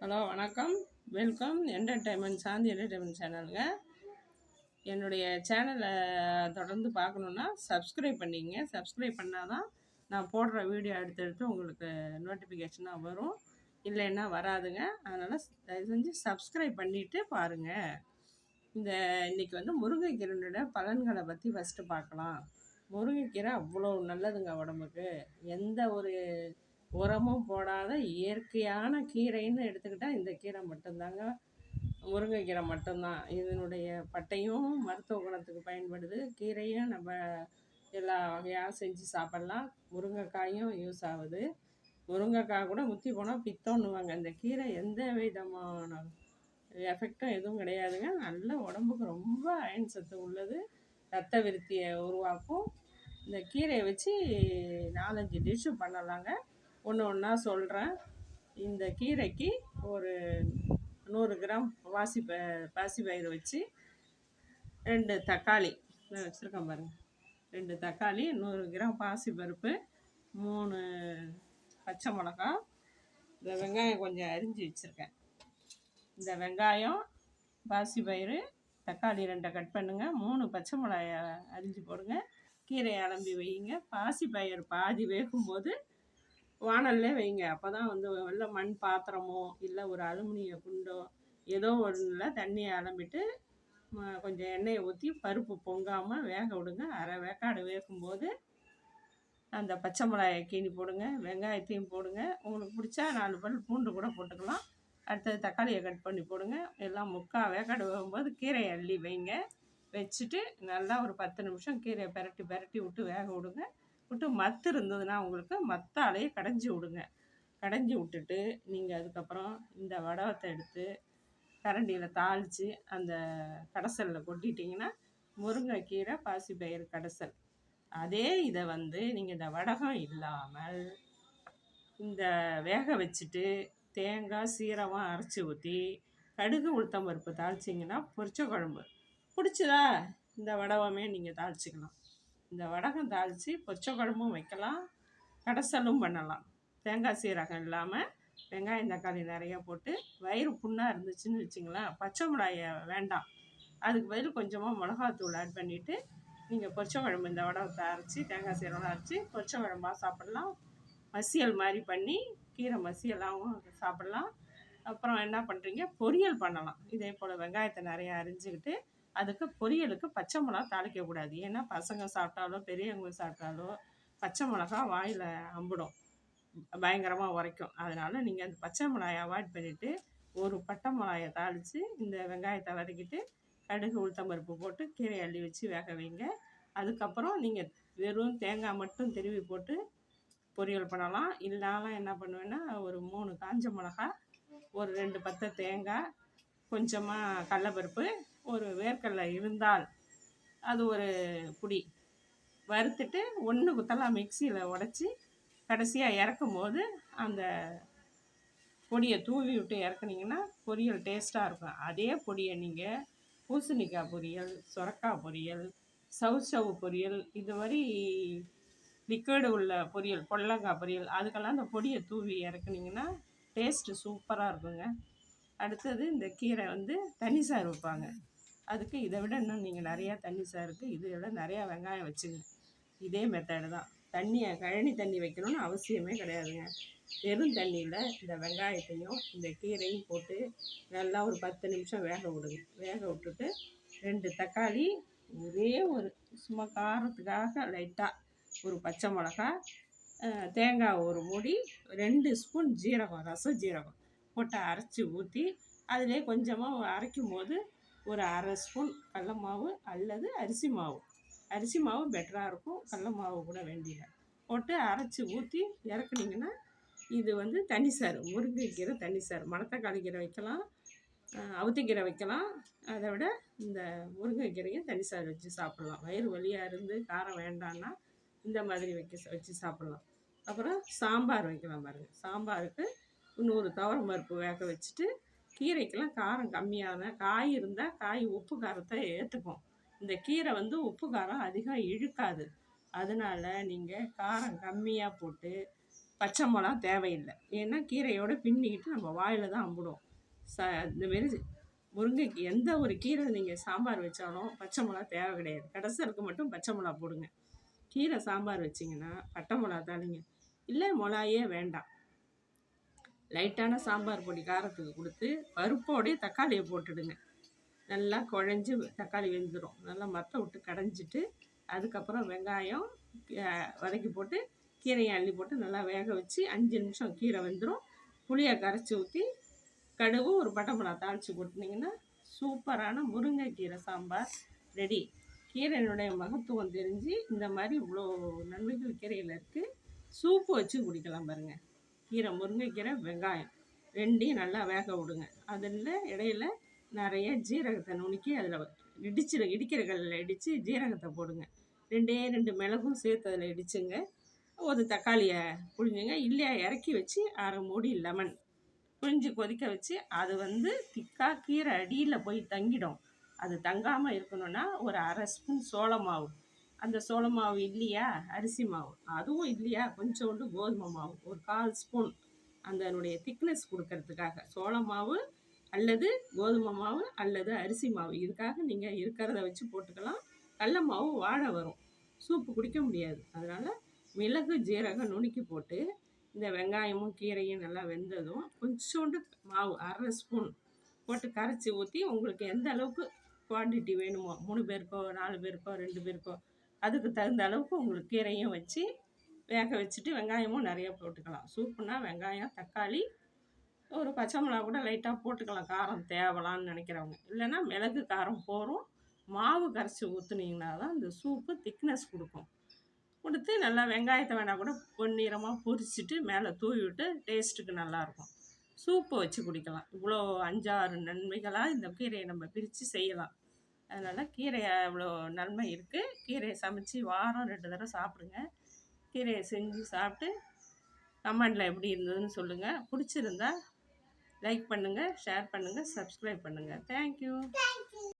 Hello வணக்கம். Welcome. Entertainment Shanthi entertainment சேனலுங்க என்னுடைய சேனலை தொடர்ந்து பார்க்கணுன்னா சப்ஸ்கிரைப் பண்ணிங்க சப்ஸ்கிரைப் பண்ணால் தான் நான் போடுற வீடியோ அடுத்தடுத்து உங்களுக்கு நோட்டிஃபிகேஷனாக வரும். இல்லைன்னா வராதுங்க. அதனால் தயவு செஞ்சு சப்ஸ்கிரைப் பண்ணிவிட்டு பாருங்கள் இந்த இன்றைக்கி வந்து முருங்கைக்கீரையோட பலன்களை பற்றி ஃபஸ்ட்டு பார்க்கலாம். முருங்கைக்கீரை அவ்வளோ நல்லதுங்க உடம்புக்கு. எந்த ஒரு உரமும் போடாத இயற்கையான கீரைன்னு எடுத்துக்கிட்டால் இந்த கீரை மட்டும்தாங்க. முருங்கைக்கீரை மட்டும்தான். இதனுடைய பட்டையும் மருத்துவ குணத்துக்கு பயன்படுது. கீரையும் நம்ம எல்லா வகையாக செஞ்சு சாப்பிட்லாம். முருங்கைக்காயும் யூஸ் ஆகுது. முருங்கைக்காய் கூட முத்தி போனால் பித்தோன்னுவாங்க. இந்த கீரை எந்த விதமான எஃபெக்டும் எதுவும் கிடையாதுங்க. நல்ல உடம்புக்கு ரொம்ப அயன் சத்து உள்ளது. ரத்த விருத்தியை உருவாக்கும். இந்த கீரையை வச்சு நாலஞ்சு டிஷ்ஷு பண்ணலாங்க. ஒன்று ஒன்றா சொல்கிறேன் இந்த கீரைக்கு ஒரு நூறு கிராம் வாசி ப பாசி பயிறு வச்சு ரெண்டு தக்காளி நான் வச்சுருக்கேன் பாருங்கள் ரெண்டு தக்காளி நூறு கிராம் பாசி பருப்பு மூணு பச்சை மிளகா இந்த வெங்காயம் கொஞ்சம் அரிஞ்சு வச்சுருக்கேன். இந்த வெங்காயம் பாசி பயிறு தக்காளி ரெண்டை கட் பண்ணுங்கள் மூணு பச்சை மிளகாய் அரிஞ்சு போடுங்க. கீரையை அலம்பி வையுங்க. பாசி பயிர் பாதி வேகும்போது வானல்லே வைங்க. அப்போ தான் வந்து நல்ல மண் பாத்திரமோ இல்லை ஒரு அலுமினிய குண்டோ ஏதோ ஒன்றில் தண்ணியை அலம்பிட்டு கொஞ்சம் எண்ணெயை ஊற்றி பருப்பு பொங்காமல் வேக விடுங்க. அரை வேக்காடு வேகும்போது அந்த பச்சை மிளகாயை கீனி போடுங்க வெங்காயத்தையும் போடுங்க. உங்களுக்கு பிடிச்சா நாலு பல் பூண்டு கூட போட்டுக்கலாம். அடுத்தது தக்காளியை கட் பண்ணி போடுங்க. எல்லாம் முக்கால் வேக்காடு வேகும்போது கீரையை அள்ளி வைங்க. வச்சுட்டு நல்லா ஒரு பத்து நிமிஷம் கீரையை பெரட்டி பெரட்டி விட்டு வேக விடுங்க. விட்டு மத்து இருந்ததுன்னா உங்களுக்கு மத்தாலேயே கடைஞ்சி விடுங்க. கடைஞ்சி விட்டுட்டு நீங்கள் அதுக்கப்புறம் இந்த வடவத்தை எடுத்து கரண்டியில் தாளித்து அந்த கடைசலில் கொட்டிட்டிங்கன்னா முருங்கைக்கீரை பாசிப்பயிறு கடைசல். அதே இதை வந்து நீங்கள் இந்த வடகம் இல்லாமல் இந்த வேக வச்சுட்டு தேங்காய் சீரகம் அரைச்சி ஊற்றி கடுகு உளுத்தம் பருப்பு தாளிச்சிங்கன்னா பொரிச்ச குழம்பு. பிடிச்சதா? இந்த வடவமே நீங்கள் தாளிச்சிக்கலாம். இந்த வடகம் தாளித்து பொச்சை குழம்பும் வைக்கலாம். கடைசலும் பண்ணலாம். தேங்காய் சீரகம் இல்லாமல் வெங்காயம் தக்காளி நிறையா போட்டு வயிறு புண்ணாக இருந்துச்சுன்னு வச்சிங்களேன். பச்சை மிளகாயை வேண்டாம். அதுக்கு பதில் கொஞ்சமாக மிளகாத்தூள் ஆட் பண்ணிவிட்டு நீங்கள் பொரிச்ச குழம்பு இந்த வடகத்தை அரைச்சி தேங்காய் சீரகம் அரைச்சி பொரிச்ச குழம்பாக சாப்பிட்லாம். மசியல் மாதிரி பண்ணி கீரை மசியலாகவும் சாப்பிட்லாம். அப்புறம் என்ன பண்ணுறீங்க பொரியல் பண்ணலாம். இதே போல் வெங்காயத்தை நிறையா அரிஞ்சிக்கிட்டு அதுக்கு பொரியலுக்கு பச்சை மிளகா தாளிக்கக்கூடாது ஏன்னா பசங்க சாப்பிட்டாலோ பெரியவங்க சாப்பிட்டாலோ பச்சை மிளகா வாயில் அம்பிடும். பயங்கரமாக உரைக்கும். அதனால் நீங்கள் அந்த பச்சை மிளகாயை அவாய்ட் பண்ணிவிட்டு ஒரு பட்டை மிளகாயை தாளித்து இந்த வெங்காயத்தை வதக்கிட்டு கடுகு உளுத்தம்பருப்பு போட்டு கீரை அள்ளி வச்சு வேக வைங்க. அதுக்கப்புறம் நீங்கள் வெறும் தேங்காய் மட்டும் திருவி போட்டு பொரியல் பண்ணலாம். இல்லைனாலும் என்ன பண்ணுவேன்னா ஒரு மூணு காஞ்ச மிளகா ஒரு ரெண்டு பத்தை தேங்காய் கொஞ்சமாக கடலப்பருப்பு ஒரு வேர்க்கடலை இருந்தால் அது ஒரு புடி. வறுத்துட்டு ஒன்று குத்தலாம் மிக்சியில் உடச்சி கடைசியாக இறக்கும் போது அந்த பொடியை தூவி விட்டு இறக்குனீங்கன்னா பொரியல் டேஸ்ட்டாக இருக்கும். அதே பொடியை நீங்கள் பூசணிக்காய் பொரியல் சுரக்காய் பொரியல் சவு சவு பொரியல் இது மாதிரி லிக்விடு உள்ள பொரியல் பொடலங்காய் பொரியல் அதுக்கெல்லாம் அந்த பொடியை தூவி இறக்குனீங்கன்னா டேஸ்ட்டு சூப்பராக இருக்குங்க. அடுத்தது இந்த கீரை வந்து தனி சாறு வைப்பாங்க. அதுக்கு இதை விட இன்னும் நீங்கள் நிறையா தண்ணி சாருக்கு இதை விட நிறையா வெங்காயம் வச்சுங்க. இதே மெத்தடு தான். தண்ணியை கழனி தண்ணி வைக்கணும்னு அவசியமே கிடையாதுங்க. வெறும் தண்ணியில் இந்த வெங்காயத்தையும் இந்த கீரையும் போட்டு நல்லா ஒரு பத்து நிமிஷம் வேக விடுங்க. வேக விட்டுட்டு ரெண்டு தக்காளி ஒரே ஒரு சும்மா காரத்துக்காக லைட்டாக ஒரு பச்சை மிளகா தேங்காய் ஒரு மூடி ரெண்டு ஸ்பூன் ஜீரகம் ரசம் ஜீரகம் போட்டு அரைச்சி ஊற்றி அதிலே கொஞ்சமாக அரைக்கும் போது ஒரு அரை ஸ்பூன் கடல மாவு அல்லது அரிசி மாவு. அரிசி மாவு பெட்டராக இருக்கும். கடல மாவு கூட வேண்டியது. போட்டு அரைச்சி ஊற்றி இறக்குனீங்கன்னா இது வந்து தண்ணி சாறு. முருங்கைக்கீரை தண்ணி சாறு. மணத்தக்காளி கீரை வைக்கலாம். அவுத்திக்கீரை வைக்கலாம். அதை விட இந்த முருங்கைக்கீரையும் தண்ணி சாறு வச்சு சாப்பிட்லாம். வயிறு வலியாக இருந்து காரம் வேண்டான்னா இந்த மாதிரி வைக்க வச்சு சாப்பிட்லாம். அப்புறம் சாம்பார் வைக்கலாம் பாருங்கள் சாம்பாருக்கு நூறு துவரம் பருப்பு வேக வச்சுட்டு கீரைக்கெல்லாம் காரம் கம்மியான காய் இருந்தால் காய் உப்பு காரத்தை ஏற்றுக்கும் இந்த கீரை வந்து உப்பு காரம் அதிகம் இழுக்காது. அதனால் நீங்கள் காரம் கம்மியாக போட்டு பச்சை மிளகா தேவையில்லை. ஏன்னா கீரையோடு பின்னிக்கிட்டு நம்ம வாயில் தான் அம்பிடுவோம் ச இந்தமாரி முருங்கைக்கு எந்த ஒரு கீரை நீங்கள் சாம்பார் வச்சாலும் பச்சை மிளகா தேவை கிடையாது. கடைசலுக்கு மட்டும் பச்சை மிளகா போடுங்க. கீரை சாம்பார் வச்சிங்கன்னா பட்டை மிளகா தாளிங்க. இல்லை மிளகாயே வேண்டாம். லைட்டான சாம்பார் பொடி காரத்துக்கு கொடுத்து பருப்போடைய தக்காளியை போட்டுடுங்க. நல்லா குழஞ்சி தக்காளி வெந்துடும் நல்லா மற்ற விட்டு கடைஞ்சிட்டு அதுக்கப்புறம் வெங்காயம் வதக்கி போட்டு கீரையை அள்ளி போட்டு நல்லா வேக வச்சு அஞ்சு நிமிஷம் கீரை வெந்துடும் புளியை கரைச்சி ஊற்றி கடுகு ஒரு பட்டை மிளகா தாளித்து போட்டுனீங்கன்னா சூப்பரான முருங்கைக்கீரை சாம்பார் ரெடி. கீரையினுடைய மகத்துவம் தெரிஞ்சு இந்த மாதிரி இவ்வளோ நன்மைகள் கீரையில் இருக்குது சூப்பு வச்சு குடிக்கலாம் பாருங்கள் கீரை முருங்கைக்கீரை வெங்காயம் ரெண்டையும் நல்லா வேக விடுங்க. அதில் இடையில நிறைய ஜீரகத்தை நுணுக்கி அதில் இடிச்சிட இடிக்கிற கல்லில் இடித்து ஜீரகத்தை போடுங்க. ரெண்டே ரெண்டு மிளகும் சேர்த்து அதில் இடிச்சுங்க. ஒரு தக்காளியை புழிஞ்சுங்க. இல்லையா இறக்கி வச்சு அரை மூடி லெமன் புழிஞ்சு கொதிக்க வச்சு அது வந்து திக்காக கீரை அடியில் போய் தங்கிடும். அது தங்காமல் இருக்கணும்னா ஒரு அரை ஸ்பூன் சோள மாவு அந்த சோள மாவு இல்லையா? அரிசி மாவு. அதுவும் இல்லையா? கொஞ்சோண்டு கோதுமை மாவு. ஒரு கால் ஸ்பூன் அதனுடைய திக்னஸ் கொடுக்கறதுக்காக. சோள மாவு அல்லது கோதுமை மாவு அல்லது அரிசி மாவு. இதுக்காக நீங்கள் இருக்கிறத வச்சு போட்டுக்கலாம். கடல மாவு வாழை வரும். சூப்பு குடிக்க முடியாது. அதனால் மிளகு ஜீரகம் நுணுக்கி போட்டு இந்த வெங்காயமும் கீரையும் நல்லா வெந்ததும் கொஞ்சோண்டு மாவு அரை ஸ்பூன் போட்டு கரைச்சி ஊற்றி உங்களுக்கு எந்த அளவுக்கு குவான்டிட்டி வேணுமோ மூணு பேருக்கோ நாலு பேருக்கோ ரெண்டு பேருக்கோ அதுக்கு தகுந்த அளவுக்கு உங்களுக்கு கீரையும் வச்சு வேக வச்சுட்டு வெங்காயமும் நிறைய போட்டுக்கலாம். சூப்புனா வெங்காயம் தக்காளி ஒரு பச்சை மிளகா கூட லைட்டாக போட்டுக்கலாம். காரம் தேவலான்னு நினைக்கிறவங்க. இல்லைன்னா மிளகு காரம் போகிறோம் மாவு கரைச்சி ஊற்றுனீங்கன்னா தான் இந்த சூப்பு திக்னஸ் கொடுக்கும். கொடுத்து நல்லா வெங்காயத்தை வேணால் கூட பொன்னிறமாக பொரிச்சிட்டு மேலே தூவி விட்டு டேஸ்ட்டுக்கு நல்லாயிருக்கும் சூப்பை வச்சு குடிக்கலாம். இவ்வளோ அஞ்சாறு நன்மைகளாக இந்த கீரையை நம்ம பிரித்து செய்யலாம். அதனால் கீரை அவ்வளோ நன்மை இருக்குது கீரையை சமைச்சு வாரம் ரெண்டு தடவை சாப்பிடுங்க. கீரையை செஞ்சு சாப்பிட்டு கமெண்டில் எப்படி இருந்ததுன்னு சொல்லுங்கள் பிடிச்சிருந்தா லைக் பண்ணுங்கள் ஷேர் பண்ணுங்கள் சப்ஸ்கிரைப் பண்ணுங்கள் தேங்க்யூ